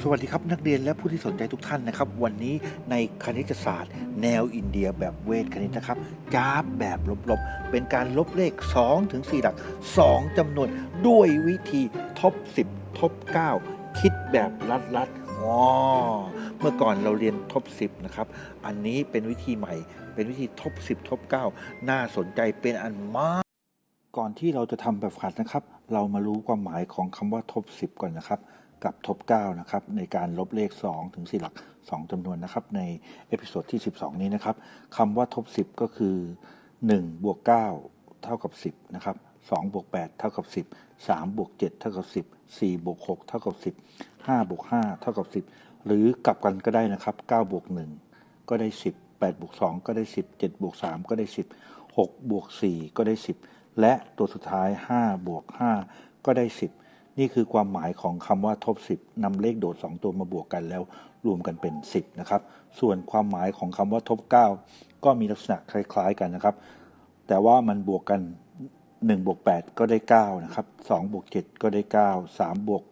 สวัสดีครับนักเรียนและผู้ที่สนใจทุกท่านนะครับ วันนี้ในคณิตศาสตร์ แนวอินเดียแบบเวทคณิตนะครับกราฟแบบลบๆ เป็นการลบเลข 2 ถึง 4 หลัก 2จำนวนด้วยวิธีทบ 10 ทบ 9 คิดแบบลัดๆอ๋อเมื่อก่อนเราเรียนทบ 10 นะครับ อันนี้เป็นวิธีใหม่ เป็นวิธีทบ 10 ทบ 9 น่าสนใจเป็นอันมาก ก่อนที่เราจะทำแบบฝึกหัดนะครับ เรามารู้ความหมายของคำว่าทบ 10 ก่อนนะครับ กับทบ9นะครับในการลบเลข 2 ถึง 4 หลัก 2จำนวนนะครับในเอพิโซดที่ 12 นี้นะครับคำว่าทบ 10 ก็คือ 1 บวก 9 เท่ากับ 10 นะครับ2บวก 8 เท่ากับ 10 3บวก 7 เท่ากับ 10 4บวก 6 เท่ากับ 10 5บวก 5 เท่ากับ 10 หรือกลับกันก็ได้นะครับ9บวก 1 ก็ได้ 10 8บวก 2 ก็ได้ 10 7บวก 3 ก็ได้ 10 6บวก 4 ก็ได้ 10 และตัวสุดท้าย 5 บวก 5 ก็ได้ 10 นี่คือความหมายของคำว่าทบ 10นำเลขโดด 2 ตัวมาบวกกันแล้วรวมกันเป็น 10 นะครับ ส่วนความหมายของคำว่าทบ 9 ก็มีลักษณะคล้าย ๆ กันนะครับ แต่ว่ามันบวกกัน1บวก8ก็ได้9นะครับ2บวก7ก็ได้ 9 3บวก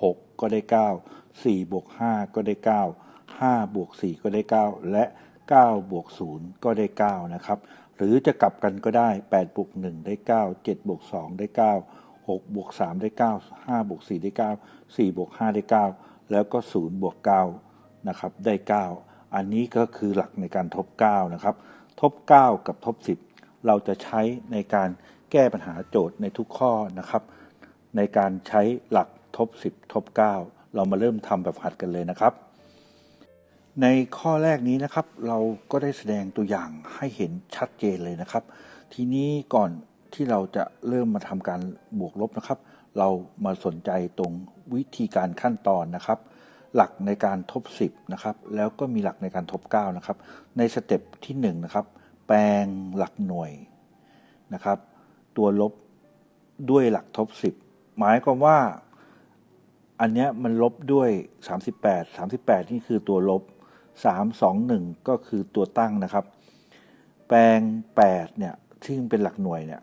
6ก็ได้ 9 4บวก5ก็ได้ 9 5บวก4ก็ได้ 9 และ9บวก0ก็ได้ 9 นะครับ หรือจะกลับกันก็ได้8บวก1ได้ 9 7บวก2ได้ 9 6บวก3ได้ 9 5บวก4ได้ 9 4บวก5ได้ 9 แล้วก็0บวก9นะครับได้ 9 อันนี้ก็คือหลักในการทบ9นะครับทบ 9 กับทบ 10 เราจะใช้ในการแก้ปัญหาโจทย์ในทุกข้อนะครับ ในการใช้หลักทบ 10 ทบ 9 เรามาเริ่มทำแบบหัดกันเลยนะครับ ในข้อแรกนี้นะครับ เราก็ได้แสดงตัวอย่างให้เห็นชัดเจนเลยนะครับ ทีนี้ก่อน ที่เราจะเริ่มมาทำการบวกลบนะครับ เรามาสนใจตรงวิธีการขั้นตอนนะครับ หลักในการทบ 10นะครับแล้วก็มีหลักในการทบ9นะครับในสเต็ปที่1นะครับแปลงหลักหน่วยนะครับ ตัวลบด้วยหลักทบ 10 หมายความว่า อันเนี้ยมันลบด้วย 38 38 นี่คือตัวลบ 3 2 1 ก็คือตัวตั้งนะครับ แปลง 8 เนี่ยซึ่งเป็นหลักหน่วยเนี่ย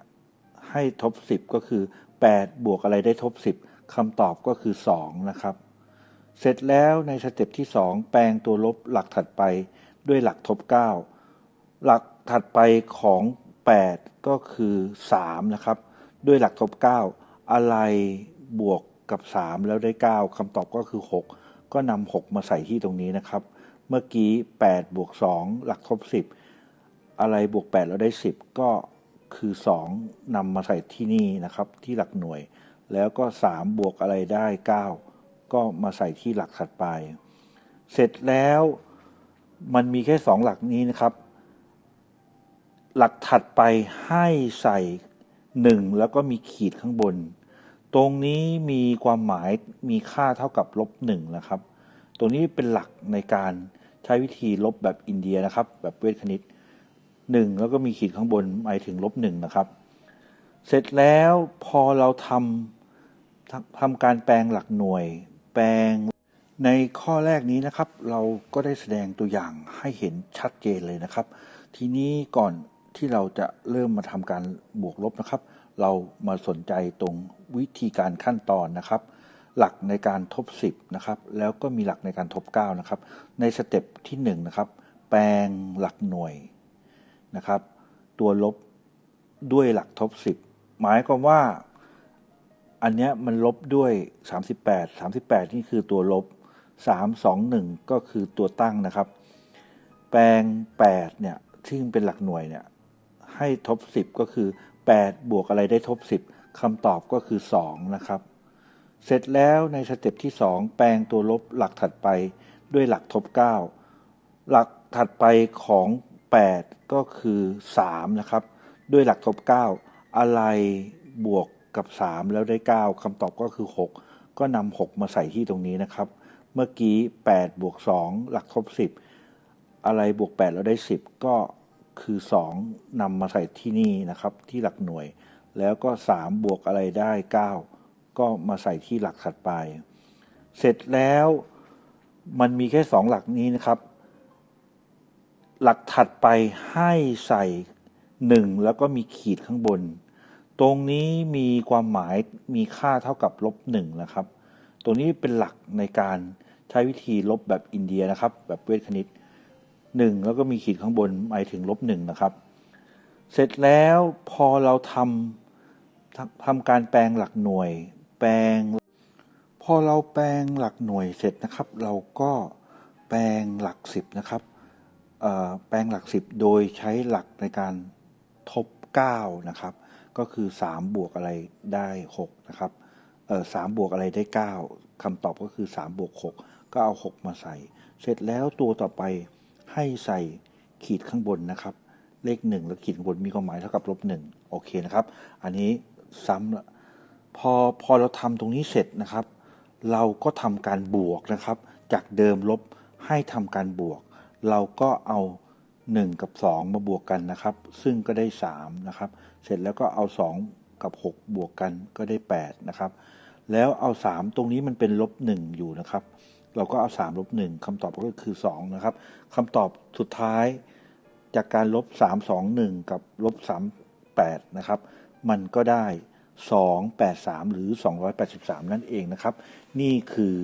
ให้ทบ 10 ก็คือ 8 บวกอะไรได้ทบ 10คำตอบก็คือ 2 นะครับ เสร็จแล้วในสเต็ปที่ 2 แปลงตัวลบหลักถัดไปด้วยหลักทบ 9 หลักถัดไปของ 8 ก็คือ 3 นะครับ ด้วยหลักทบ 9 อะไรบวกกับ 3 แล้วได้ 9คำตอบก็คือ 6 ก็นำ6มาใส่ที่ตรงนี้นะครับ เมื่อกี้8บวก2หลักทบ 10 อะไรบวก 8 แล้วได้ 10 ก็ คือ 2นำมาใส่ที่นี่นะครับ ที่หลักหน่วย แล้วก็ 3 บวกอะไรได้ 9 ก็มาใส่ที่หลักถัดไป เสร็จแล้วมันมีแค่ 2 หลักนี้นะครับ หลักถัดไปให้ใส่ 1 แล้วก็มีขีดข้างบน ตรงนี้มีความหมายมีค่าเท่ากับลบ1นะครับ ตรงนี้เป็นหลักในการใช้วิธีลบแบบอินเดียนะครับ แบบเวทคณิต 1แล้วก็มีขีดข้างบนหมายถึงลบ1นะครับ เสร็จแล้วพอเราทำทำทำการแปลงหลักหน่วย แปลงในข้อแรกนี้นะครับ เราก็ได้แสดงตัวอย่างให้เห็นชัดเจนเลยนะครับ ทีนี้ก่อนที่เราจะเริ่มมาทำการบวกลบนะครับ เรามาสนใจตรงวิธีการขั้นตอนนะครับ หลักในการทบ 10นะครับแล้วก็มีหลักในการทบ9นะครับในสเต็ปที่1นะครับแปลงหลักหน่วย นะครับ ตัวลบด้วยหลักทบ 10 หมายความว่า อันเนี้ยมันลบด้วย 38 38 นี่คือตัวลบ 3 2 1 ก็คือตัวตั้งนะครับ แปลง 8 เนี่ยซึ่งเป็นหลักหน่วยเนี่ยให้ทบ 10 ก็คือ 8 บวกอะไรได้ทบ 10คำตอบก็คือ 2 นะครับ เสร็จแล้วในสเต็ปที่ 2 แปลงตัวลบหลักถัดไปด้วยหลักทบ 9 หลักถัดไปของ 8 ก็คือ3นะครับ ด้วยหลักทบ 9 อะไรบวกกับ 3 แล้วได้ 9คำตอบก็คือ 6 ก็นำ6มาใส่ที่ตรงนี้นะครับ เมื่อกี้ 8 บวก 2 หลักทบ 10 อะไรบวก 8 แล้วได้ 10 ก็คือ 2นำมาใส่ที่นี่นะครับ ที่หลักหน่วย แล้วก็ 3 บวกอะไรได้ 9 ก็มาใส่ที่หลักถัดไป เสร็จแล้วมันมีแค่ 2 หลักนี้นะครับ หลักถัดไปให้ใส่1แล้วก็มีขีดข้างบน ตรงนี้มีความหมายมีค่าเท่ากับลบ1นะครับ ตรงนี้เป็นหลักในการใช้วิธีลบแบบอินเดียนะครับ แบบเวทคณิตหนึ่งแล้วก็มีขีดข้างบนหมายถึงลบหนึ่งนะครับ เสร็จแล้วพอเราทำทำทำการแปลงหลักหน่วย แปลง พอเราแปลงหลักหน่วยเสร็จนะครับ เราก็แปลงหลักสิบนะครับ แปลงหลักสิบโดยใช้หลักในการทบ 9 นะครับ ก็คือ 3 บวกอะไรได้6นะครับสามบวกอะไรได้ 9คำตอบก็คือ 3 บวก 6 ก็เอา 6 มาใส่ เสร็จแล้วตัวต่อไปให้ใส่ขีดข้างบนนะครับ เลข 1 แล้วขีดข้างบนมีความหมายเท่ากับลบ1โอเคนะครับ อันนี้ซ้ำละพอพอเราทำตรงนี้เสร็จนะครับ เราก็ทำการบวกนะครับ จากเดิมลบให้ทำการบวก เราก็เอา 1 กับ 2 มาบวกกันนะครับ ซึ่งก็ได้3นะครับ เสร็จแล้วก็เอา 2 กับ 6 บวกกันก็ได้8นะครับ แล้วเอา 3 ตรงนี้มันเป็นลบ1อยู่นะครับ เราก็เอา3ลบ1คำตอบก็คือ2นะครับคำตอบสุดท้ายจากการลบ 3 2 1 กับลบ3 8นะครับ มันก็ได้ 283 หรือ 283 นั่นเองนะครับ นี่คือ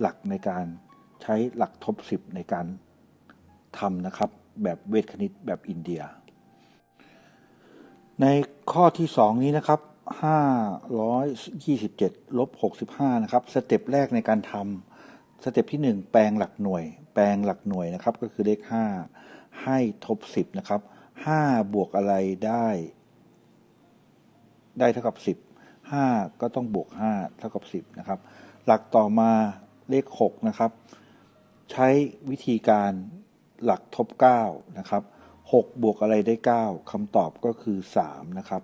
หลักในการใช้หลักทบ 10 ในการ ทำนะครับ แบบเวทคณิตแบบอินเดีย ในข้อที่ 2 นี้นะครับ 527ลบ65 นะครับ สเต็ปแรกในการทำสเต็ปที่ 1 แปลงหลักหน่วย แปลงหลักหน่วยนะครับ ก็คือเลข 5 ให้ทบ 10 นะครับ 5 บวกอะไรได้ ได้เท่ากับ 10 5 ก็ต้องบวก 5 เท่ากับ 10 นะครับ หลักต่อมาเลข 6 นะครับ ใช้วิธีการ หลักทบ9นะครับ6บวกอะไรได้ 9คำตอบก็คือ 3 นะครับ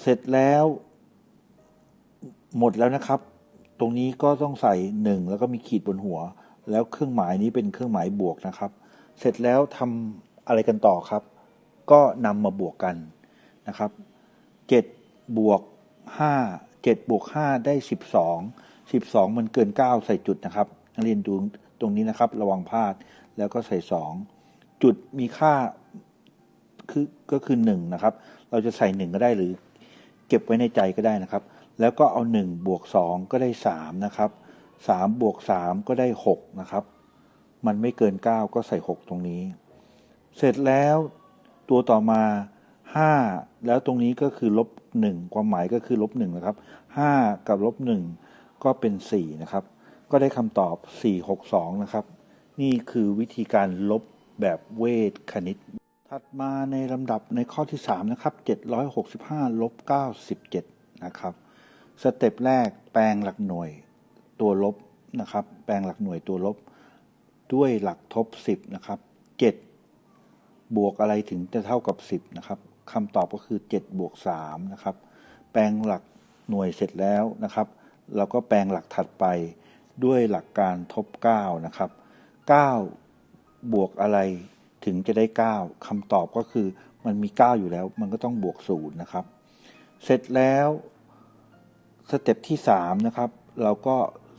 เสร็จแล้ว หมดแล้วนะครับ ตรงนี้ก็ต้องใส่ 1 แล้วก็มีขีดบนหัว แล้วเครื่องหมายนี้เป็นเครื่องหมายบวกนะครับ เสร็จแล้วทำอะไรกันต่อครับ ก็นำมาบวกกันนะครับ7บวก5 7บวก5ได้ 12 12 มันเกิน 9 ใส่จุดนะครับนักเรียนดูตรงนี้นะครับ ระวังพลาด แล้วก็ใส่2จุดมีค่าคือก็คือ1นะครับ เราจะใส่1ก็ได้หรือเก็บไว้ในใจก็ได้นะครับ แล้วก็เอา1บวก2ก็ได้3นะครับ3บวก3ก็ได้6นะครับ มันไม่เกิน9ก็ใส่6ตรงนี้ เสร็จแล้วตัวต่อมา5แล้วตรงนี้ก็คือลบ1ความหมายก็คือลบ1นะครับ5กับลบ1ก็เป็น4นะครับ ก็ได้คำตอบ462นะครับ นี่คือวิธีการลบแบบเวทคณิต ถัดมาในลำดับในข้อที่ 3 นะครับ 765 ลบ 97 นะครับ สเต็ปแรกแปลงหลักหน่วยตัวลบนะครับ แปลงหลักหน่วยตัวลบ ด้วยหลักทบ 10 นะครับ 7 บวกอะไรถึงจะเท่ากับ 10 นะครับคำตอบก็คือ 7 บวก 3 นะครับ แปลงหลักหน่วยเสร็จแล้วนะครับ เราก็แปลงหลักถัดไปด้วยหลักการทบ 9 นะครับ 9 บวกอะไรถึงจะได้ 9คำตอบก็คือมันมี 9 อยู่แล้ว มันก็ต้องบวก0นะครับ เสร็จแล้วสเต็ปที่ 3 นะครับ เราก็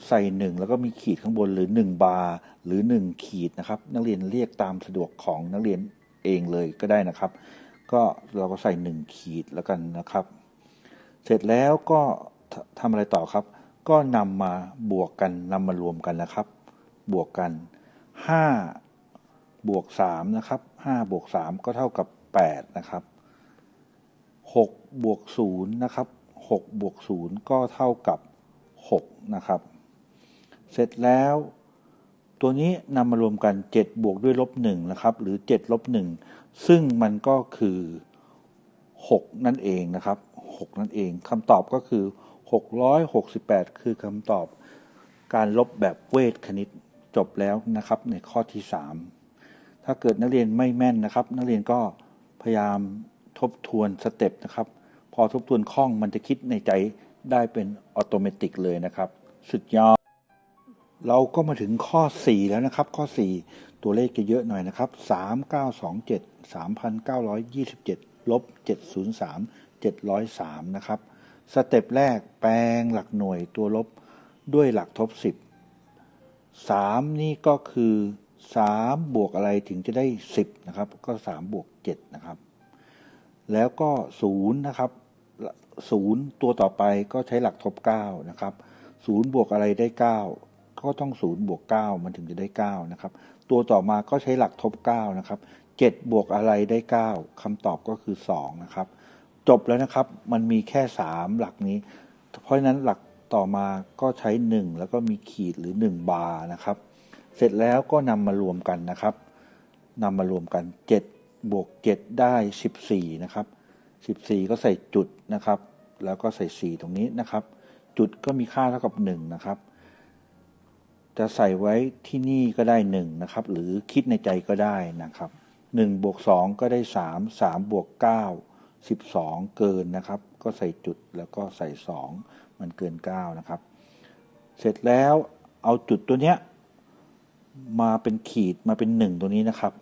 ใส่ 1 แล้วก็มีขีดข้างบนหรือ 1 บาร์หรือ 1 ขีดนะครับ นักเรียนเรียกตามสะดวกของนักเรียนเองเลยก็ได้นะครับ ก็เราก็ใส่ 1 ขีดแล้วกันนะครับ เสร็จแล้วก็ททำอะไรต่อครับ ก็นำมาบวกกันนำมารวมกันนะครับ บวกกัน 5บวก3นะครับ5บวก3ก็เท่ากับ8นะครับ6บวก0นะครับ6บวก0ก็เท่ากับ6นะครับเสร็จแล้ว ตัวนี้นำมารวมกัน7บวกด้วยลบ1นะครับ หรือ7ลบ1ซึ่งมันก็คือ6นั่นเองนะครับ6นั่นเองคำตอบก็คือ668คือคำตอบการลบแบบเวทคณิต จบแล้วนะครับในข้อที่ 3 ถ้าเกิดนักเรียนไม่แม่นนะครับ นักเรียนก็พยายามทบทวนสเต็ปนะครับ พอทบทวนคล่องมันจะคิดในใจได้เป็นอัตโนมัติเลยนะครับ สุดยอด เราก็มาถึงข้อ 4 แล้วนะครับ ข้อ 4 ตัวเลขจะเยอะหน่อยนะครับ 3927 3927 ลบ 703 703 นะครับ สเต็ปแรกแปลงหลักหน่วยตัวลบด้วยหลักทบ 10 3นี่ก็คือ3บวกอะไรถึงจะได้10นะครับ ก็3บวก7นะครับ แล้วก็0นย์นะครับ0ตัวต่อไปก็ใช้หลักทบ9นะครับ0บวกอะไรได้9ก็ต้อง0บวก9มันถึงจะได้9นะครับ ตัวต่อมาก็ใช้หลักทบ9นะครับ7บวกอะไรได้9คำตอบก็คือ2นะครับ จบแล้วนะครับ มันมีแค่3หลักนี้ เพราะฉะนั้นหลัก ต่อมาก็ใช้ 1 แล้วก็มีขีดหรือ 1 บาร์นะครับ เสร็จแล้วก็นำมารวมกันนะครับนำมารวมกัน 7 บวก 7 ได้ 14 นะครับ 14 ก็ใส่จุดนะครับ แล้วก็ใส่ 4 ตรงนี้นะครับ จุดก็มีค่าเท่ากับ 1 นะครับ จะใส่ไว้ที่นี่ก็ได้ 1 นะครับ หรือคิดในใจก็ได้นะครับ1บวก2ก็ได้ 3 3บวก9 12 เกินนะครับ ก็ใส่จุดแล้วก็ใส่ 2 มันเกิน 9 นะครับ เสร็จแล้วเอาจุดตัวเนี้ยมาเป็นขีดมาเป็นหนึ่งตัวนี้นะครับ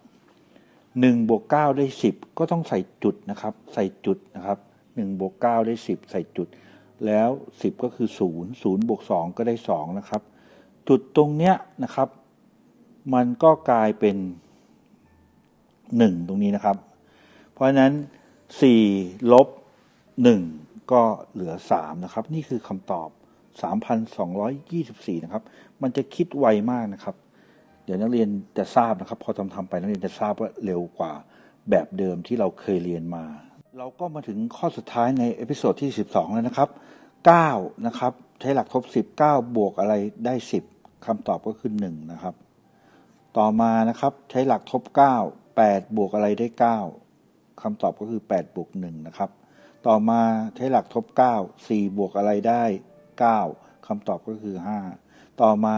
หนึ่งบวกเก้าได้สิบก็ต้องใส่จุดนะครับ ใส่จุดนะครับหนึ่งบวกเก้าได้สิบใส่จุด แล้วสิบก็คือศูนย์ศูนย์บวกสองก็ได้สองนะครับ จุดตรงเนี้ยนะครับ มันก็กลายเป็นหนึ่งตรงนี้นะครับ เพราะฉะนั้นสี่ลบหนึ่ง ก็เหลือสามนะครับ นี่คือคำตอบ 3,224 นะครับ มันจะคิดไวมากนะครับ เดี๋ยวนักเรียนจะทราบนะครับ พอทำทำไปนักเรียนจะทราบว่าเร็วกว่าแบบเดิมที่เราเคยเรียนมา เราก็มาถึงข้อสุดท้ายในเอพิโซดที่ 12 แล้วนะครับ 9 นะครับ ใช้หลักทบ 10 9 บวกอะไรได้ 10คำตอบก็คือ 1 นะครับ ต่อมานะครับใช้หลักทบ 9 8 บวกอะไรได้ 9คำตอบก็คือ 8 บวก 1 นะครับ ต่อมาใช้หลักทบ 9 4 บวกอะไรได้ 9คำตอบก็คือ 5 ต่อมา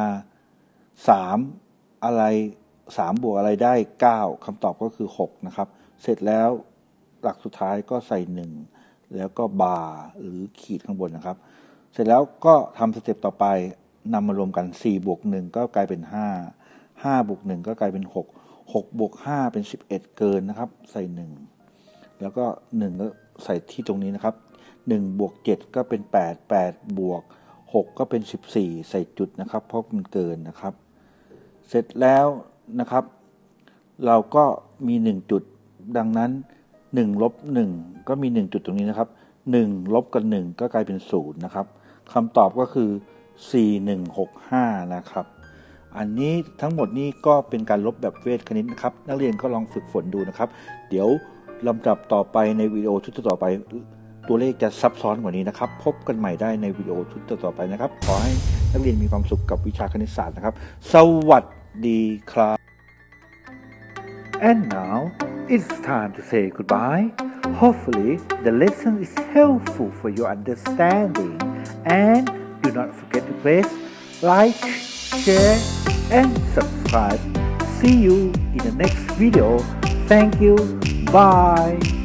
3 อะไร 3 บวกอะไรได้ 9คำตอบก็คือ 6 นะครับ เสร็จแล้วหลักสุดท้ายก็ใส่ 1 แล้วก็บาร์หรือขีดข้างบนนะครับ เสร็จแล้วก็ทำสเต็ปต่อไปนำมารวมกัน 4 บวก 1 ก็กลายเป็น 5 5บวก1ก็กลายเป็น 6 6บวก5เป็น 11 เกินนะครับ ใส่ 1 แล้วก็1ก็ ใส่ที่ตรงนี้นะครับ1บวก7ก็เป็น 8 8 บวก 6 ก็เป็น 14 ใส่จุดนะครับ เพราะมันเกินนะครับ เสร็จแล้วนะครับ เราก็มี 1 จุดดังนั้น1ลบ1ก็มี 1 จุดตรงนี้นะครับ1ลบกับ1ก็กลายเป็น0นะครับคำตอบก็คือ 4165 นะครับ อันนี้ทั้งหมดนี้ก็เป็นการลบแบบเวทคณิตนะครับ นักเรียนก็ลองฝึกฝนดูนะครับ เดี๋ยว ลำดับต่อไปในวิดีโอชุดต่อไป ตัวเลขจะซับซ้อนกว่านี้นะครับ พบกันใหม่ได้ในวิดีโอชุดต่อไปนะครับ ขอให้นักเรียนมีความสุขกับวิชาคณิตศาสตร์นะครับ สวัสดีครับ And now it's time to say goodbye. Hopefully, the lesson is helpful for your understanding. And do not forget to press like, share, and subscribe. See you in the next video. Thank you. Bye.